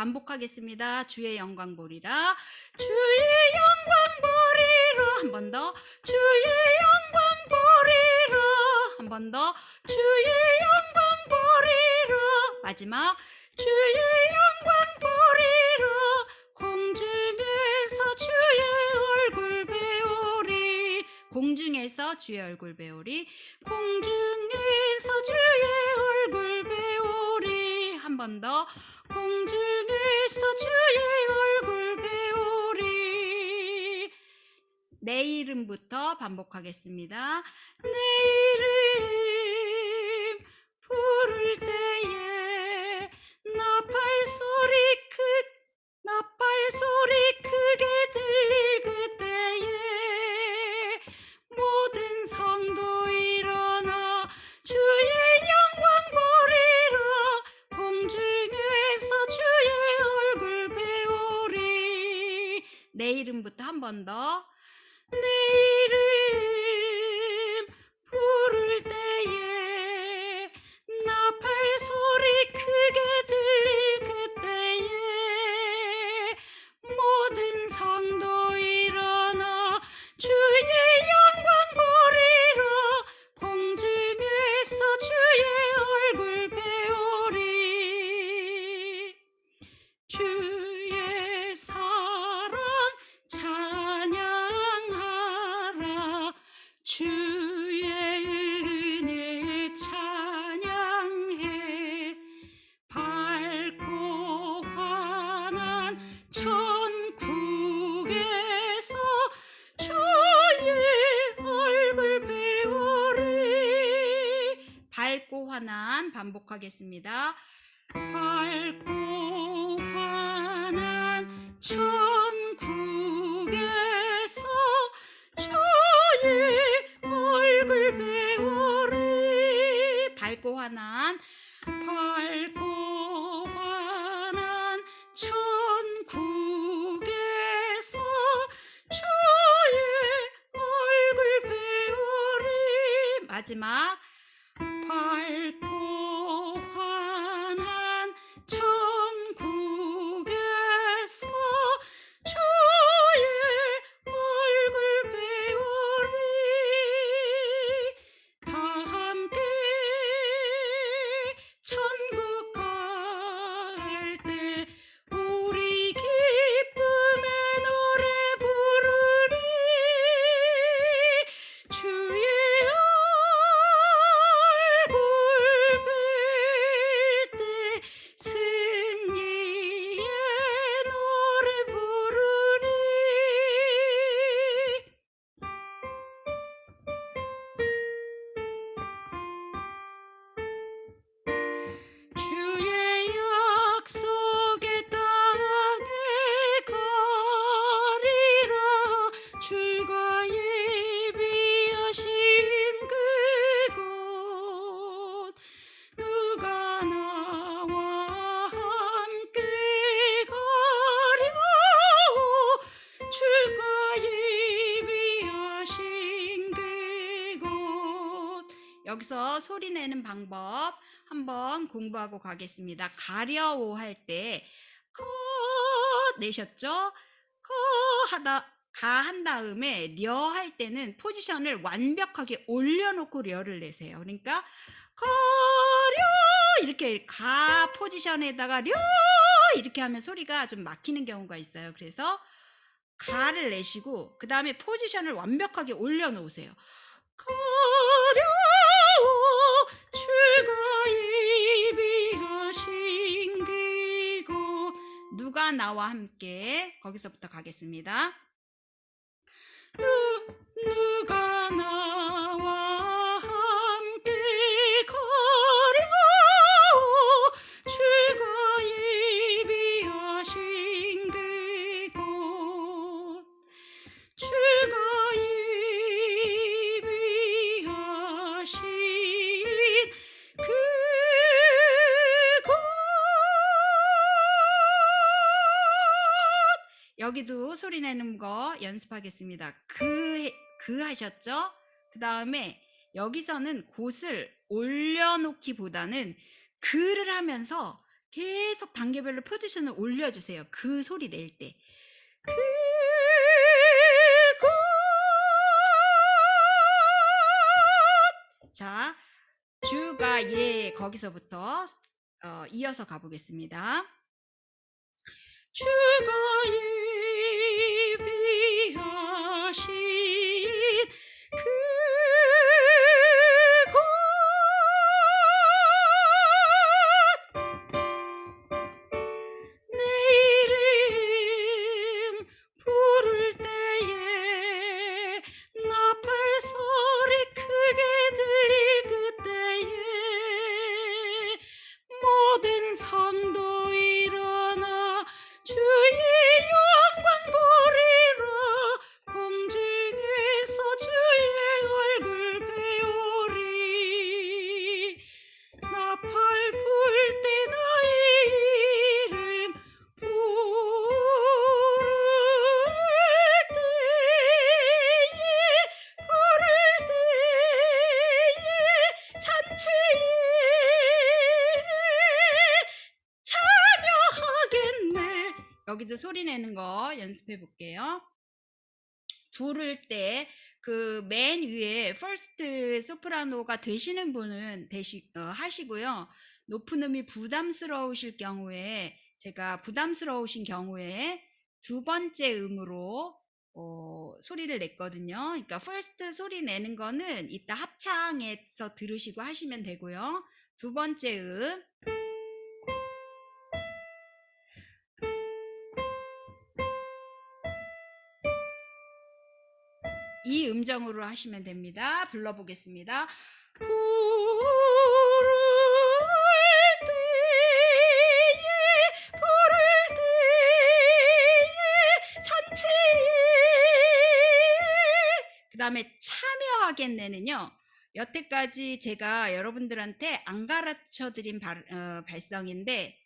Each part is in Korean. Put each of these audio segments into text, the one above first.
반복하겠습니다. 주의 영광 보리라. 주의 영광 보리라. 한 번 더. 주의 영광 보리라. 한 번 더. 주의 영광 보리라. 마지막. 주의 영광 보리라. 공중에서 주의 얼굴 배우리. 공중에서 주의 얼굴 배우리. 공중에서 주의 얼굴 번 더. 공중에서 주의 얼굴 배우리. 내 이름부터 반복하겠습니다. 내 이름 한 번 더. 내 이름 부를 때에 나팔 소리 크게 들릴 그때에 모든 성도 일어나 주의 영광 보리라 공중에서 주의 얼굴 배우리. 주 환한 반복하겠습니다. 밝고 환한 천국에서 주의 얼굴 배우리 밝고 환한 밝고 환한 천국에서 주의 얼굴 배우리 마지막 환한 천국에서 주의 얼굴 배우리. 다 함께 천국 예비하신 그곳 여기서 소리 내는 방법 한번 공부하고 가겠습니다. 가려오 할때거 내셨죠? 거 하다 가 한 다음에 려 할 때는 포지션을 완벽하게 올려놓고 려를 내세요. 그러니까 거려 이렇게 가 포지션에다가 려 이렇게 하면 소리가 좀 막히는 경우가 있어요. 그래서 가를 내시고 그 다음에 포지션을 완벽하게 올려놓으세요. 가려오 주가 예비하신 그곳 누가 나와 함께 거기서부터 가겠습니다. 누, 누가 나 여기도 소리 내는 거 연습하겠습니다. 그, 그 하셨죠? 그 다음에 여기서는 곳을 올려놓기보다는 그를 하면서 계속 단계별로 포지션을 올려주세요. 그 소리 낼 때. 그 곳 자 주가 예 거기서부터 어, 이어서 가보겠습니다. 예 여기도 소리 내는 거 연습해 볼게요 부를 때 그 맨 위에 퍼스트 소프라노가 되시는 분은 되시 어, 하시고요. 높은 음이 부담스러우실 경우에 제가 부담스러우신 경우에 두 번째 음으로 어, 소리를 냈거든요. 그러니까 퍼스트 소리 내는 거는 이따 합창에서 들으시고 하시면 되고요. 두 번째 음 이 음정으로 하시면 됩니다. 불러보겠습니다. 그 다음에 참여하겠네는요. 여태까지 제가 여러분들한테 안 가르쳐 드린 발, 어, 발성인데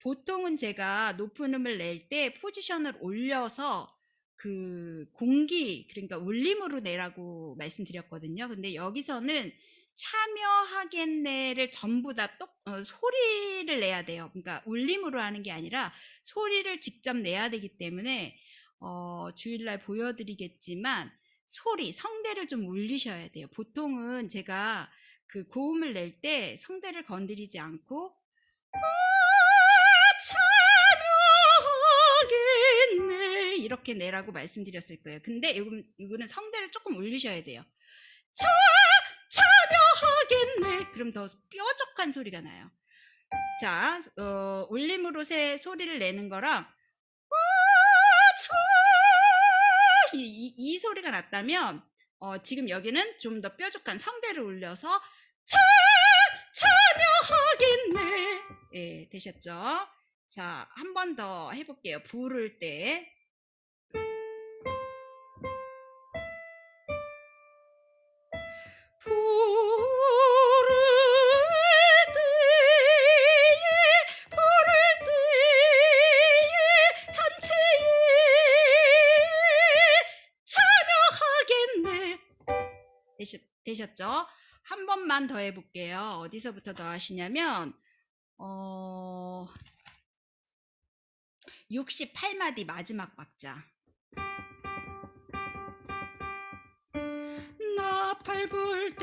보통은 제가 높은 음을 낼 때 포지션을 올려서 그 공기 그러니까 울림으로 내라고 말씀드렸거든요. 근데 여기서는 참여하겠네를 전부 다 똑, 어, 소리를 내야 돼요. 그러니까 울림으로 하는 게 아니라 소리를 직접 내야 되기 때문에 어, 주일날 보여드리겠지만 소리 성대를 좀 울리셔야 돼요. 보통은 제가 그 고음을 낼 때 성대를 건드리지 않고 이렇게 내라고 말씀드렸을 거예요. 근데 이거는 성대를 조금 울리셔야 돼요. 차, 참여하겠네. 그럼 더 뾰족한 소리가 나요. 자, 어, 울림으로 새 소리를 내는 거랑 와, 차, 이, 이, 이 소리가 났다면 어, 지금 여기는 좀 더 뾰족한 성대를 울려서 참 참여하겠네. 예, 되셨죠? 자, 한 번 더 해볼게요. 부를 때. 되셨, 되셨 죠? 한 번만 더 해볼게요. 어디서부터 더 하시냐면, 어, 68마디 마지막 박자. 나팔 불